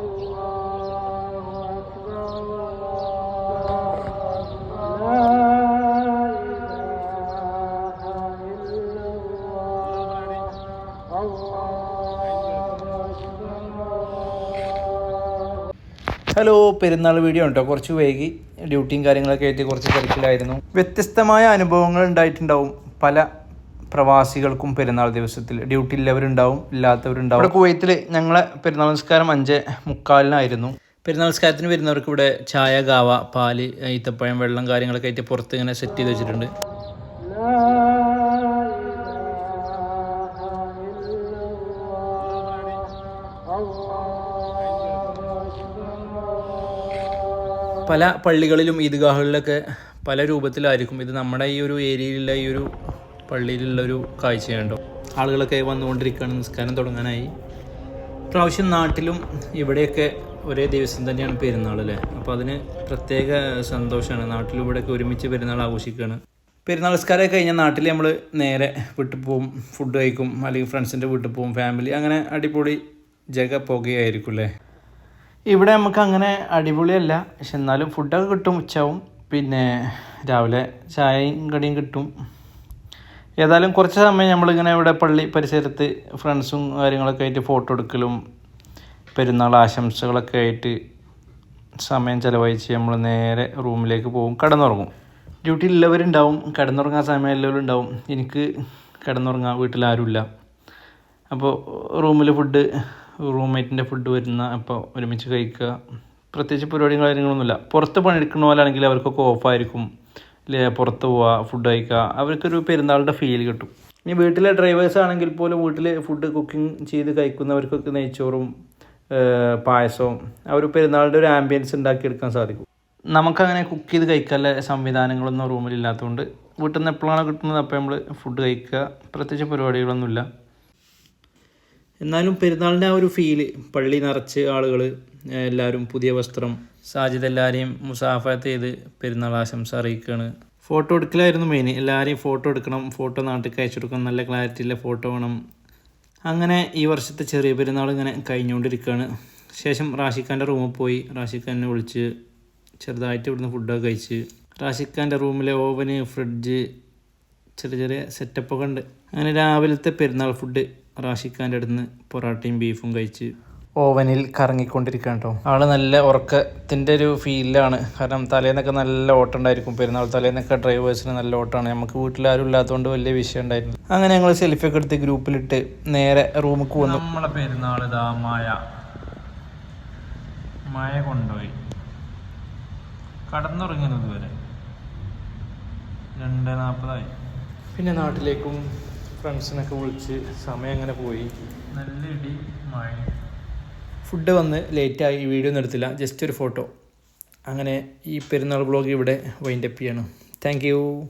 Hello പെരുന്നാൾ video ഉണ്ടോ? കുറച്ച് വൈകി ഡ്യൂട്ടിയും കാര്യങ്ങളൊക്കെ ആയിട്ട് കുറച്ച് തിരക്കിലായിരുന്നു. വ്യത്യസ്തമായ അനുഭവങ്ങൾ ഉണ്ടായിട്ടുണ്ടാവും. പല പ്രവാസികൾക്കും പെരുന്നാൾ ദിവസത്തിൽ ഡ്യൂട്ടി ഉള്ളവരുണ്ടാവും ഇല്ലാത്തവരുണ്ടാവും. ഇവിടെ കുവൈത്തിൽ ഞങ്ങളെ പെരുന്നാൾ നിസ്കാരം അഞ്ച് മുക്കാലിനായിരുന്നു. പെരുന്നാൾ നമസ്കാരത്തിന് വരുന്നവർക്ക് ഇവിടെ ചായ ഗാവ പാൽ ഈത്തപ്പഴം വെള്ളം കാര്യങ്ങളൊക്കെ ആയിട്ട് പുറത്ത് ഇങ്ങനെ സെറ്റ് ചെയ്ത് വെച്ചിട്ടുണ്ട്. പല പള്ളികളിലും ഈദ്ഗാഹുകളിലൊക്കെ പല രൂപത്തിലായിരിക്കും ഇത്. നമ്മുടെ ഈ ഒരു ഏരിയയിലുള്ള ഈ ഒരു പള്ളിയിലുള്ള ഒരു കാഴ്ചയുണ്ടോ? ആളുകളൊക്കെ വന്നുകൊണ്ടിരിക്കുകയാണ് നിസ്കാരം തുടങ്ങാനായി. പ്രാവശ്യം നാട്ടിലും ഇവിടെയൊക്കെ ഒരേ ദിവസം തന്നെയാണ് പെരുന്നാൾ അല്ലേ? അപ്പോൾ അതിന് പ്രത്യേക സന്തോഷമാണ്. നാട്ടിലും ഇവിടെയൊക്കെ ഒരുമിച്ച് പെരുന്നാൾ ആഘോഷിക്കുകയാണ്. പെരുന്നാൾ നിസ്കാരമൊക്കെ കഴിഞ്ഞാൽ നാട്ടിൽ നമ്മൾ നേരെ വീട്ടിൽ പോവും ഫുഡ് കഴിക്കും അല്ലെങ്കിൽ ഫ്രണ്ട്സിന്റെ വീട്ടിൽ പോവും ഫാമിലി അങ്ങനെ അടിപൊളി ജഗ പോകുകയായിരിക്കും അല്ലേ? ഇവിടെ നമുക്ക് അങ്ങനെ അടിപൊളിയല്ല. പക്ഷെ എന്നാലും ഫുഡൊക്കെ കിട്ടും ഉച്ചാവും പിന്നെ രാവിലെ ചായയും കടിയും കിട്ടും. ഏതായാലും കുറച്ച് സമയം നമ്മളിങ്ങനെ ഇവിടെ പള്ളി പരിസരത്ത് ഫ്രണ്ട്സും കാര്യങ്ങളൊക്കെ ആയിട്ട് ഫോട്ടോ എടുക്കലും പെരുന്നാൾ ആശംസകളൊക്കെ ആയിട്ട് സമയം ചിലവഴിച്ച് നമ്മൾ നേരെ റൂമിലേക്ക് പോകും. കിടന്നുറങ്ങും. ഡ്യൂട്ടി ഉള്ളവരുണ്ടാവും കിടന്നുറങ്ങാൻ സമയം എല്ലാവരും ഉണ്ടാവും എനിക്ക് കിടന്നുറങ്ങാൻ വീട്ടിൽ ആരുമില്ല. അപ്പോൾ റൂമിൽ ഫുഡ് റൂംമേറ്റിന്റെ ഫുഡ് വരുന്ന അപ്പോൾ ഒരുമിച്ച് കഴിക്കുക. പ്രത്യേകിച്ച് പരിപാടിയും കാര്യങ്ങളൊന്നുമില്ല. പുറത്ത് പണിയെടുക്കുന്ന പോലെ ആണെങ്കിൽ അവർക്കൊക്കെ ഓഫായിരിക്കും പുറത്ത് പോവുക ഫുഡ് കഴിക്കുക അവർക്കൊരു പെരുന്നാളിന്റെ ഫീൽ കിട്ടും. ഇനി വീട്ടിലെ ഡ്രൈവേഴ്സ് ആണെങ്കിൽ പോലും വീട്ടിൽ ഫുഡ് കുക്കിംഗ് ചെയ്ത് കഴിക്കുന്നവർക്കൊക്കെ നെയ്ച്ചോറും പായസവും ആ ഒരു പെരുന്നാളിന്റെ ഒരു ആംബിയൻസ് ഉണ്ടാക്കിയെടുക്കാൻ സാധിക്കും. നമുക്കങ്ങനെ കുക്ക് ചെയ്ത് കഴിക്കാനുള്ള സംവിധാനങ്ങളൊന്നും റൂമിലില്ലാത്തതുകൊണ്ട് വീട്ടിൽ നിന്ന് എപ്പോഴാണ് കിട്ടുന്നത് അപ്പോൾ നമ്മൾ ഫുഡ് കഴിക്കുക പ്രത്യേകിച്ച് പരിപാടികളൊന്നുമില്ല. എന്നാലും പെരുന്നാളിന്റെ ആ ഒരു ഫീൽ പള്ളി നിറച്ച് ആളുകൾ എല്ലാവരും പുതിയ വസ്ത്രം സാജിദ് എല്ലാവരെയും മുസാഫത്ത് ചെയ്ത് പെരുന്നാൾ ആശംസ അറിയിക്കുകയാണ് ഫോട്ടോ എടുക്കലായിരുന്നു മെയിൻ എല്ലാവരെയും ഫോട്ടോ എടുക്കണം ഫോട്ടോ നാട്ടിൽ അയച്ചു കൊടുക്കണം നല്ല ക്ലാരിറ്റിയിലെ ഫോട്ടോ വേണം. അങ്ങനെ ഈ വർഷത്തെ ചെറിയ പെരുന്നാൾ ഇങ്ങനെ കഴിഞ്ഞുകൊണ്ടിരിക്കുകയാണ്. ശേഷം റാഷിഖാന്റെ റൂമിൽ പോയി. റാഷിഖാനെ വിളിച്ച് ചെറുതായിട്ട് ഇവിടുന്ന് ഫുഡൊക്കെ കഴിച്ച്. റാഷിഖാന്റെ റൂമിലെ ഓവന് ഫ്രിഡ്ജ് ചെറിയ ചെറിയ സെറ്റപ്പൊക്കെ ഉണ്ട്. അങ്ങനെ രാവിലത്തെ പെരുന്നാൾ ഫുഡ് റാഷിഖാന്റെ അടുത്ത് നിന്ന് പൊറാട്ടയും ബീഫും കഴിച്ച് ഓവനിൽ കറങ്ങിക്കൊണ്ടിരിക്കുകയാണ് കേട്ടോ. ആൾ നല്ല ഉറക്കത്തിന്റെ ഒരു ഫീലിലാണ് കാരണം തലേന്നൊക്കെ നല്ല ഓട്ടം ഉണ്ടായിരിക്കും പെരുന്നാൾ തലേന്നൊക്കെ ഡ്രൈവേഴ്സിന് നല്ല ഓട്ടമാണ്. നമുക്ക് വീട്ടിൽ ആരും ഇല്ലാത്തതുകൊണ്ട് വലിയ വിഷയം ഉണ്ടായിരുന്നു അങ്ങനെ ഞങ്ങൾ സെൽഫി ഒക്കെ എടുത്ത് ഗ്രൂപ്പിലിട്ട് നേരെ റൂമിൽ വന്നു. നമ്മളെ പെരുന്നാൾ ഇതാ മായ മായ കൊണ്ടുപോയി. കടന്നുറങ്ങുന്നത് വരെ. രണ്ട് നാൽപ്പതായി പിന്നെ നാട്ടിലേക്കും ഫ്രണ്ട്സിനൊക്കെ വിളിച്ച് സമയം അങ്ങനെ പോയി? നല്ല ഇടി മഴ. ഫുഡ് വന്ന് ലേറ്റായി വീഡിയോ ഒന്നും എടുത്തില്ല. ജസ്റ്റ് ഒരു ഫോട്ടോ. അങ്ങനെ ഈ പെരുന്നാൾ ബ്ലോഗ് ഇവിടെ വൈൻഡപ്പ് ചെയ്യണം. താങ്ക്